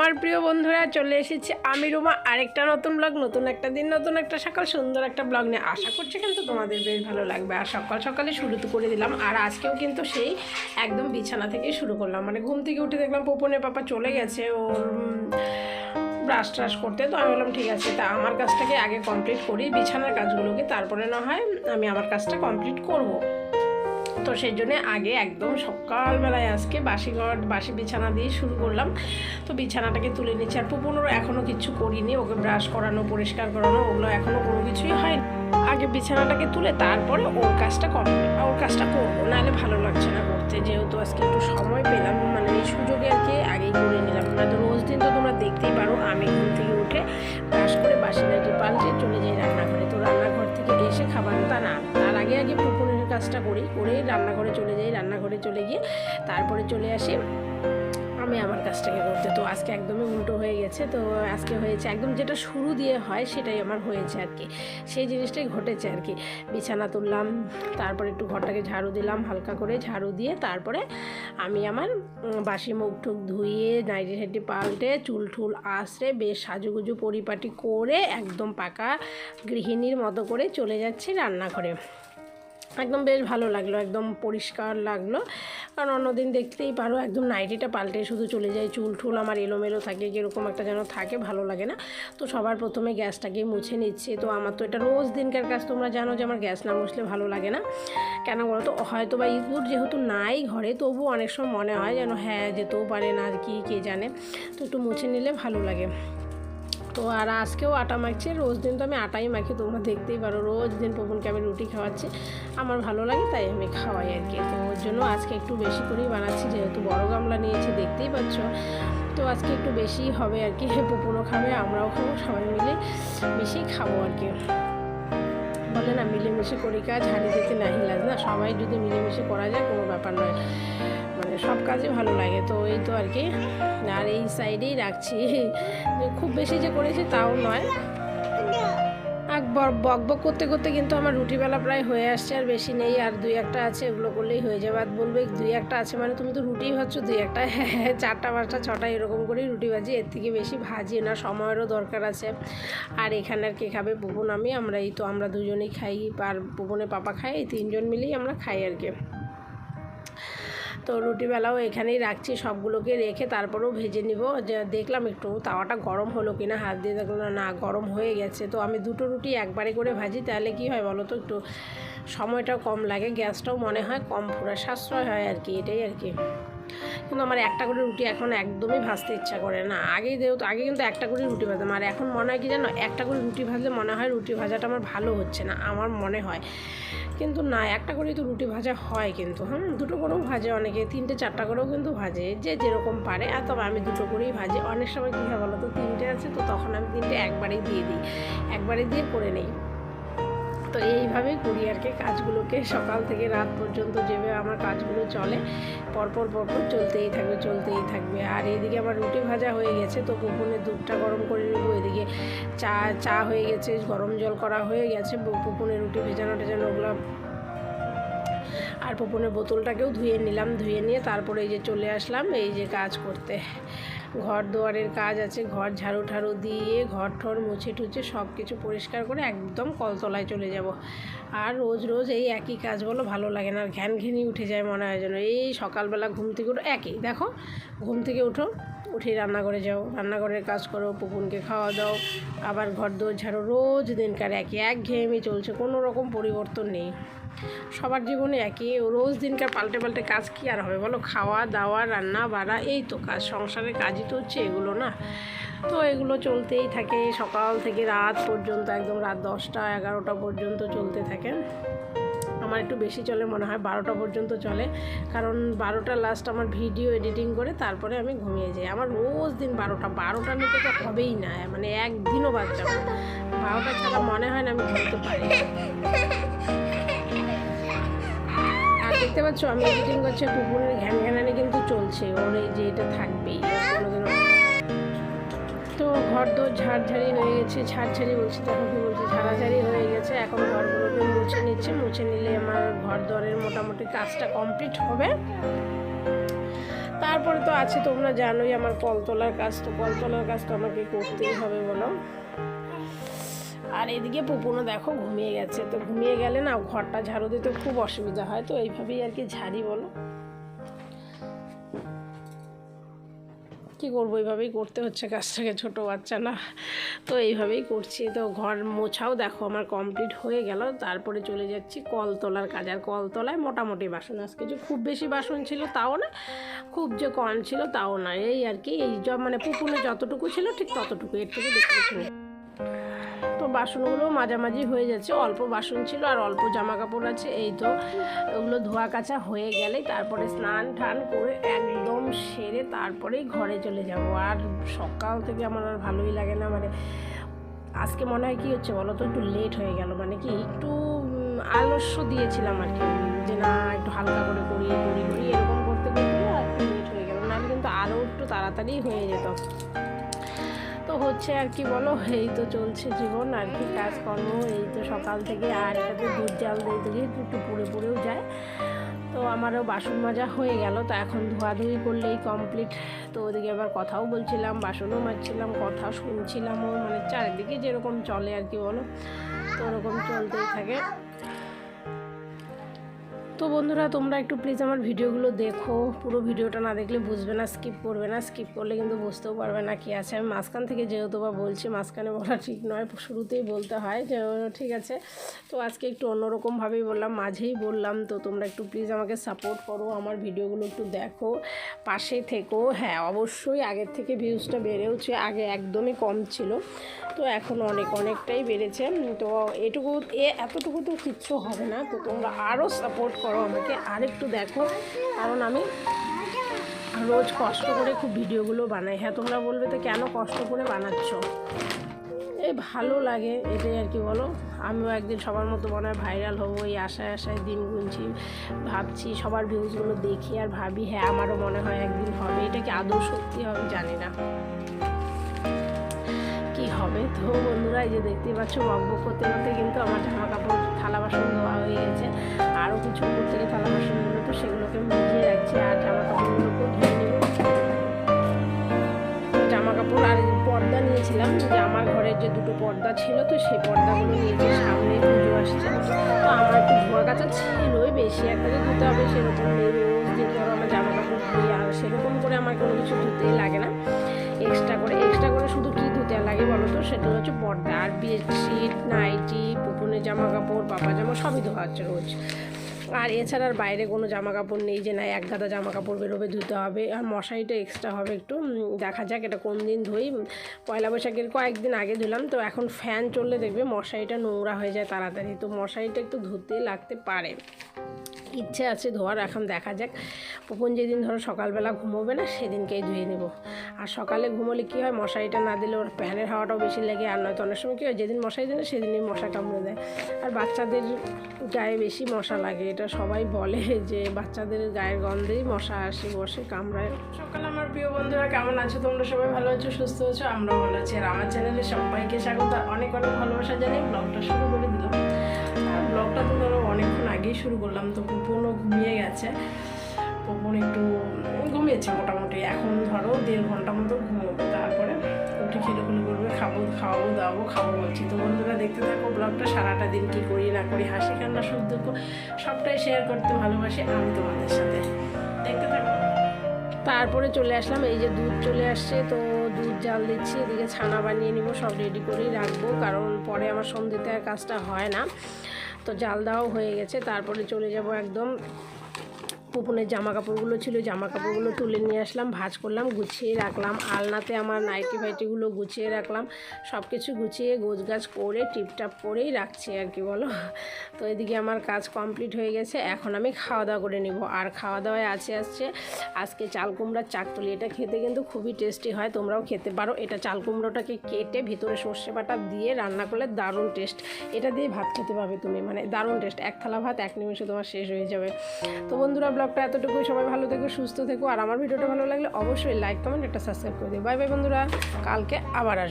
আমার প্রিয় বন্ধুরা, চলে এসেছি আমি রুমা। আরেকটা নতুন ব্লগ নতুন একটা দিন, নতুন একটা সকাল, সুন্দর একটা ব্লগ নিয়ে। আশা করছি কিন্তু তোমাদের বেশ ভালো লাগবে। আর সকাল সকালে শুরু তো করে দিলাম। আর আজকেও কিন্তু সেই একদম বিছানা থেকে শুরু করলাম। মানে ঘুম থেকে উঠে দেখলাম পোপনের পাপা চলে গেছে, ওর ব্রাশ ট্রাশ করতে। তো আমি বললাম, ঠিক আছে, তা আমার কাজটাকে আগে কমপ্লিট করি, বিছানার কাজগুলোকে। তারপরে না হয় আমি আমার কাজটা কমপ্লিট করব। তো সেই জন্য আগে একদম সকালবেলায় আজকে বাসি ঘর, বাসি বিছানা দিয়ে শুরু করলাম। তো বিছানাটাকে তুলে নিচ্ছি আর পুপুনোর এখনও কিছু করিনি। ওকে ব্রাশ করানো, পরিষ্কার করানো, ওগুলো এখনও কোনো কিছুই হয়নি। আগে বিছানাটাকে তুলে তারপরে ওর কাজটা কম ওর কাজটা করব। নাহলে ভালো লাগছে না করতে। যেহেতু আজকে একটু সময় পেলাম মানে এই সুযোগে আর কি আগেই করে নিলাম। না তো রোজ দিন তো তোমরা দেখতেই পারো, আমি ঘুম থেকে উঠে ব্রাশ করে বাসি নাইটি পাল্টে চলে যাই রান্নাঘরে। তো রান্নাঘর থেকে এসে খাবার তা না তার আগে আগে কাজটা করি, করে রান্নাঘরে চলে যাই, রান্নাঘরে চলে গিয়ে তারপরে চলে আসি। আমি আমার কাজটাকে করতে। তো আজকে একদমই উল্টো হয়ে গেছে। তো আজকে হয়েছে একদম যেটা শুরু দিয়ে হয় সেটাই আমার হয়েছে আর কি। সেই জিনিসটাই ঘটেছে আর কি। বিছানা তুললাম, তারপরে একটু ঘরটাকে ঝাড়ু দিলাম, হালকা করে ঝাড়ু দিয়ে তারপরে আমি আমার বাসি মুখ টুক ধুয়ে, নাইটি টাইটি পাল্টে, চুল ঠুল আশ্রে বেশ সাজুগুজু পরিপাটি করে একদম পাকা গৃহিণীর মতো করে চলে যাচ্ছি রান্নাঘরে। একদম বেশ ভালো লাগল, একদম পরিষ্কার লাগল। কারণ অন্যদিন দেখতেই পারো একদম নাইটিটা পাল্টে শুধু চলে যায়, চুল ঠুল আমার এলোমেলো থাকে, কীরকম একটা যেন থাকে, ভালো লাগে না। তো সবার প্রথমে গ্যাসটাকে মুছে নিচ্ছে। তো আমার তো এটা রোজ দিনকার কাজ, তোমরা জানো যে আমার গ্যাস না মুছলে ভালো লাগে না। কেন বলো তো? হয়তো বা ইঁদুর যেহেতু নাই ঘরে তবু অনেক সময় মনে হয় যেন হ্যাঁ যেতেও পারে না, আর কি, কে জানে? তো একটু মুছে নিলে ভালো লাগে। তো আর আজকেও আটা মাখছে, রোজ দিন তো আমি আটাই মাখি, তোমরা দেখতেই পারো। রোজ দিন পবনকে আমি রুটি খাওয়াচ্ছি। আমার ভালো লাগে, তাই আমি খাওয়াই আর কি। তো ওর জন্য আজকে একটু বেশি করেই বানাচ্ছি, যেহেতু বড় গামলা নিয়েছি, দেখতেই পাচ্ছ। তো আজকে একটু বেশি হবে আর কি পুপুনও খাবে, আমরাও খাব, সবাই মিলে বেশি খাব আর কি। বলে না, মিলেমিশে করি কাজ হারিয়ে দিতে নাহি লাজ না, সবাই যদি মিলেমিশে করা যায়, কোনো ব্যাপার নয়। মানে সব কাজে ভালো লাগে। তো এই তো আর কি। আর এই সাইডেই রাখছি। খুব বেশি যে করেছি তাও নয়। বক বক করতে করতে কিন্তু আমার রুটিবেলা প্রায় হয়ে আসছে আর বেশি নেই, আর দুই একটা আছে, এগুলো করলেই হয়ে যাবে। আর বলবে দুই একটা আছে মানে তুমি তো রুটিই ভাবছ দুই একটা হ্যাঁ চারটা, পাঁচটা, ছটা এরকম করেই রুটি ভাজি, এর থেকে বেশি ভাজি না, সময়েরও দরকার আছে। আর এখানে আর কে খাবে? পুপুন আমি আমরা এই তো আমরা দুজনেই খাই, আর পুপুনে পাপা খাই এই তিনজন মিলেই আমরা খাই আর কি। তো রুটিবেলাও এখানেই রাখছি, সবগুলোকে রেখে তারপরেও ভেজে নিব। দেখলাম একটু তাওয়াটা গরম হলো কিনা, হাত দিয়ে দেখলাম না, গরম হয়ে গেছে। তো আমি দুটো রুটি একবারে করে ভাজি, তাহলে কি হয় বলো তো, একটু সময়টাও কম লাগে, গ্যাসটাও মনে হয় কম, পুরা সাশ্রয় হয় আর কি, এটাই আর কি। কিন্তু আমার একটা করে রুটি এখন একদমই ভাজতে ইচ্ছা করে না। আগে যেহেতু আগে কিন্তু একটা করে রুটি ভাজতাম। আর এখন মনে হয় কি জানো, একটা করে রুটি ভাজলে মনে হয় রুটি ভাজাটা আমার ভালো হচ্ছে না, আমার মনে হয়। কিন্তু না, একটা করেই তো রুটি ভাজা হয় কিন্তু, হুম? দুটো করেও ভাজে অনেকে, তিনটে চারটা করেও কিন্তু ভাজে, যে যেরকম পারে। আর তবে আমি দুটো করেই ভাজি। অনেক সময় কী হয় বলো তো, তিনটে আছে তো, তখন আমি তিনটে একবারেই দিয়ে দিই। একবারে দিয়ে করে নেই। তো এইভাবেই করি আর কি কাজগুলোকে সকাল থেকে রাত পর্যন্ত যেভাবে আমার কাজগুলো চলে, পরপর পরপর চলতেই থাকবে চলতেই থাকবে। আর এইদিকে আমার রুটি ভাজা হয়ে গেছে, তো পুকুনে দুধটা গরম করে নেব। এদিকে চা চা হয়ে গেছে, গরম জল করা হয়ে গেছে পুকুনে রুটি ভেজানো টেজানো ওগুলো। আর পুপুনের বোতলটাকেও ধুয়ে নিলাম, ধুয়ে নিয়ে তারপরে এই যে চলে আসলাম, এই যে কাজ করতে। ঘর দুয়ারের কাজ আছে, ঘর ঝাড়ু ঠাড়ু দিয়ে ঘর ঠর মুছে টুছে সব কিছু পরিষ্কার করে একদম কলতলায় চলে যাব। আর রোজ রোজ এই একই কাজ বলো ভালো লাগে না, আর ঘ্যান ঘেনি উঠে যায় মনে হয় যেন। এই সকালবেলা ঘুম থেকে উঠো, একই, দেখো, ঘুম থেকে উঠো উঠে রান্নাঘরে যাও রান্নাঘরের কাজ করো পুকুনকে খাওয়া দাও, আবার ঘর দোর ঝাড়ো, রোজ দিনকার একই এক ঘেয়েমি চলছে, কোনো রকম পরিবর্তন নেই। সবার জীবনে একই, রোজ দিনকার পাল্টে পাল্টে কাজ কি আর হবে? বলো, খাওয়া, দাওয়া, রান্না, বাড়া, এই তো কাজ, সংসারের কাজই তো হচ্ছে এগুলো না? তো এগুলো চলতেই থাকে, সকাল থেকে রাত পর্যন্ত, একদম রাত দশটা, এগারোটা পর্যন্ত চলতে থাকে। আমার একটু বেশি চলে মনে হয়, বারোটা পর্যন্ত চলে। কারণ বারোটা লাস্ট আমার ভিডিও এডিটিং করে তারপরে আমি ঘুমিয়ে যাই। আমার রোজ দিন বারোটা বারোটা নিতে তো হবেই না মানে একদিনও বাদ বারোটা ছাড়া মনে হয় না আমি ঘুমতে পারি। দেখতে পাচ্ছ, আমি এডিটিং করছি পুকুরের ঘ্যান ঘ্যানানি কিন্তু চলছে, ওর এই যে এটা থাকবেই। তো ঘর তো ঝাড়ঝাড়ি হয়ে গেছে, ঝাড়ঝাড়ি বলছি, দেখো কি বলছি, ঝাড়াঝাড়ি হয়ে গেছে, এখন ঘরগুলোকে মুছে নিচ্ছে, মুছে নিলে আমার ঘর দরের মোটামুটি কাজটা কমপ্লিট হবে। তারপরে তো আছে, তোমরা জানোই আমার কলতলার কাজ, তো কলতলার কাজ তো আমাকে করতেই হবে বলো। আর এদিকে পুপুনও দেখো ঘুমিয়ে গেছে। তো ঘুমিয়ে গেলে না ঘরটা ঝাড়ু দিতে খুব অসুবিধা হয়। তো এইভাবেই আর কি ঝাড়ি বলো। কি করব? এইভাবেই করতে হচ্ছে কাজটাকে ছোটো বাচ্চা না। তো এইভাবেই করছি। তো ঘর মোছাও দেখো আমার কমপ্লিট হয়ে গেল। তারপরে চলে যাচ্ছি কল তোলার কাজ। আর কল তোলায় মোটামুটি বাসন। আজকে যে খুব বেশি বাসন ছিল তাও না, খুব যে কম ছিল তাও না। এই আর কি, এই মানে পুকুনে যতটুকু ছিল ঠিক ততটুকু। এর থেকে তো বাসনগুলো মাঝামাঝি হয়ে যাচ্ছে। অল্প বাসন ছিল আর অল্প জামা কাপড় আছে। এই তো ওগুলো ধোয়া কাচা হয়ে গেলে তারপরে স্নান টান করে একদম সেরে তারপরেই ঘরে চলে যাব। আর সকাল থেকে আমার আর ভালোই লাগে না। মানে আজকে মনে হয় কি হচ্ছে বলো তো? একটু লেট হয়ে গেল। মানে কি একটু আলস্য দিয়েছিলাম আর কি। যে না, একটু হালকা করে করি করি করি এরকম করতে করতে একটু লেট হয়ে গেল। নাহলে কিন্তু আরও একটু তাড়াতাড়ি হয়ে যেত। তো হচ্ছে আর কি বলো, এই তো চলছে জীবন, আর কি কাজকর্ম, এই তো সকাল থেকে আর এটাতে দুধ জাল দিয়ে গিয়ে একটু পুড়ে পুড়েও যায়। তো আমারও বাসন মাজা হয়ে গেল, তো এখন ধোয়াধুয়ি করলেই কমপ্লিট তো ওদিকে আবার কথাও বলছিলাম, বাসনও মাজছিলাম, কথা শুনছিলাম শুনছিলামও মানে চারিদিকে যেরকম চলে আর কি বলো, তো ওরকম চলতেই থাকে। তো বন্ধুরা, তোমরা একটু প্লিজ আমার ভিডিওগুলো দেখো। পুরো ভিডিওটা না দেখলে বুঝবে না স্কিপ করবে না। স্কিপ করলে কিন্তু বুঝতেও পারবে না কি আছে। আমি মাঝখান থেকে যেহেতু বা বলছি, মাঝখানে বলা ঠিক নয়, শুরুতেই বলতে হয়, যে ঠিক আছে। তো আজকে একটু অন্যরকমভাবেই বললাম, মাঝেই বললাম, তো তোমরা একটু প্লিজ আমাকে সাপোর্ট করো, আমার ভিডিওগুলো একটু দেখো, পাশে থেকো। হ্যাঁ অবশ্যই আগের থেকে ভিউজটা বেড়েওছে, আগে একদমই কম ছিল। তো এখন অনেক, অনেকটাই বেড়েছে। তো এটুকু এতটুকু তো কিচ্ছু হবে না। তো তোমরা আরও সাপোর্ট করো। আমাকে আর একটু দেখো। কারণ আমি রোজ কষ্ট করে খুব ভিডিওগুলো বানাই। হ্যাঁ তোমরা বলবে, তো কেন কষ্ট করে বানাচ্ছ? এই ভালো লাগে এটাই আর কি বলো। আমিও একদিন সবার মতো মনে হয় ভাইরাল হব, এই আশায় আশায় দিন গুনছি, ভাবছি সবার ভিউজগুলো দেখি আর ভাবি হ্যাঁ আমারও মনে হয় একদিন হবে। এটা কি আদৌ সত্যি হবে? জানি না। কি হবে? তো বন্ধুরা, এই যে দেখতেই পাচ্ছ বকবক করতে করতে কিন্তু আমার জামা কাপড় থালা বাসন ধোয়া হয়ে গেছে। আরও কিছু উপর থেকে থালা বাসনগুলো তো সেগুলোকে মিজিয়ে রাখছি আর জামা কাপড়গুলোকেও ধুয়ে নেব। জামা কাপড় আর পর্দা নিয়েছিলাম, যে আমার ঘরের যে দুটো পর্দা ছিল তো সেই পর্দাগুলো নিয়েছি সামনে পুজো আসছে। তো আমার একটু ধোয়া কাচা ছিলই, বেশি একটা যে ধুতে হবে সেরকম নেই, রোজ দিন ধরো আমার জামা কাপড় ধুই, আর সেরকম করে আমার কোনো কিছু ধুতেই লাগে না। এক্সট্রা করে এক্সট্রা করে শুধু কী ধুতে লাগে বলো তো? সেটা হচ্ছে পর্দা, আর বেডশিট, নাইটি পুপুনের জামা কাপড় পাপা জামা সবই ধোয়া হচ্ছে রোজ। আর এছাড়া আর বাইরে কোনো জামা কাপড় নেই যে না, এক গাদা জামা কাপড় বেরোবে, ধুতে হবে। আর মশারিটা এক্সট্রা হবে একটু। দেখা যাক এটা কোন দিন ধুই। পয়লা বৈশাখের কয়েকদিন আগে ধুলাম, তো এখন ফ্যান চললে দেখবে মশারিটা নোংরা হয়ে যায় তাড়াতাড়ি। তো মশারিটা একটু ধুতে লাগতে পারে। ইচ্ছে আছে, ধোয়ার। এখন দেখা যাক। পুপন যেদিন ধরো সকালবেলা ঘুমোবে না, সেদিনকেই ধুয়ে নেব। আর সকালে ঘুমোলে কী হয়, মশারিটা না দিলে ওর ফ্যানের হাওয়াটাও বেশি লাগে। আর নয়তো অনেক সময় কী হয়, যেদিন মশারি দেয় সেদিনই মশা কামড়ে দেয়। আর বাচ্চাদের গায়ে বেশি মশা লাগে। এটা সবাই বলে যে বাচ্চাদের গায়ের গন্ধেই মশা আসে, বসে, কামড়ায়। সকালে, আমার প্রিয় বন্ধুরা, কেমন আছো? তোমরা সবাই ভালো আছো, সুস্থ আছো? আমরাও ভালো আছি। আর আমার চ্যানেলে সবাইকে স্বাগত। অনেক অনেক ভালোবাসা জানিয়ে ব্লগটা শুরু করে দিলাম। ব্লগটা তো ধরো অনেকক্ষণ আগেই শুরু করলাম, তো পুপনও ঘুমিয়ে গেছে। পুপন একটু ঘুমিয়েছে মোটামুটি। এখন ধরো দেড় ঘণ্টা মতো ঘুমোবে। তারপরে উঠে খেলেখুলি করবে, খাব, খাওয়াবো, দাওয়াবো খাব বলছি। তো বন্ধুরা দেখতে থাকো ব্লগটা, সারাটা দিন কী করি, না করি, হাসি, কান্না, সুখ, দুঃখ সবটাই শেয়ার করতে ভালোবাসি আমি তোমাদের সাথে। দেখতে থাকো। তারপরে চলে আসলাম, এই যে দুধ চলে আসছে, তো দুধ জাল দিচ্ছি, এদিকে ছানা বানিয়ে নিব, সব রেডি করেই রাখব। কারণ পরে আমার সন্ধ্যেতে আর কাজটা হয় না। তো জাল দেওয়াও হয়ে গেছে তারপরে চলে যাব একদম পুপুনের জামা কাপড়গুলো ছিল জামা কাপড়গুলো তুলে নিয়ে আসলাম, ভাজ করলাম, গুছিয়ে রাখলাম, আলনাতে আমার নাইটি ফাইটিগুলো গুছিয়ে রাখলাম সব কিছু গুছিয়ে গোছগাছ করে, টিপটাপ করেই রাখছি আর কি, বলো? তো এদিকে আমার কাজ কমপ্লিট হয়ে গেছে, এখন আমি খাওয়া দাওয়া করে নিব। আর খাওয়া দাওয়ায় আছে আসছে আজকে চাল কুমড়ার চাকতলি এটা খেতে কিন্তু খুবই টেস্টি হয়, তোমরাও খেতে পারো। এটা চাল কুমড়োটাকে কেটে ভিতরে সর্ষে বাটা দিয়ে রান্না করলে দারুণ টেস্ট। এটা দিয়ে ভাত খেতে পাবে তুমি মানে দারুণ টেস্ট। এক থালা ভাত, এক নিমেষে তোমার শেষ হয়ে যাবে। তো বন্ধুরা ব্লগটা এতটুকুই। সবাই ভালো থেকো, সুস্থ থেকো। আর আমার ভিডিওটা ভালো লাগলে অবশ্যই লাইক কমেন্ট একটা সাবস্ক্রাইব করে দিও। বাই বাই বন্ধুরা। কালকে আবার আসব।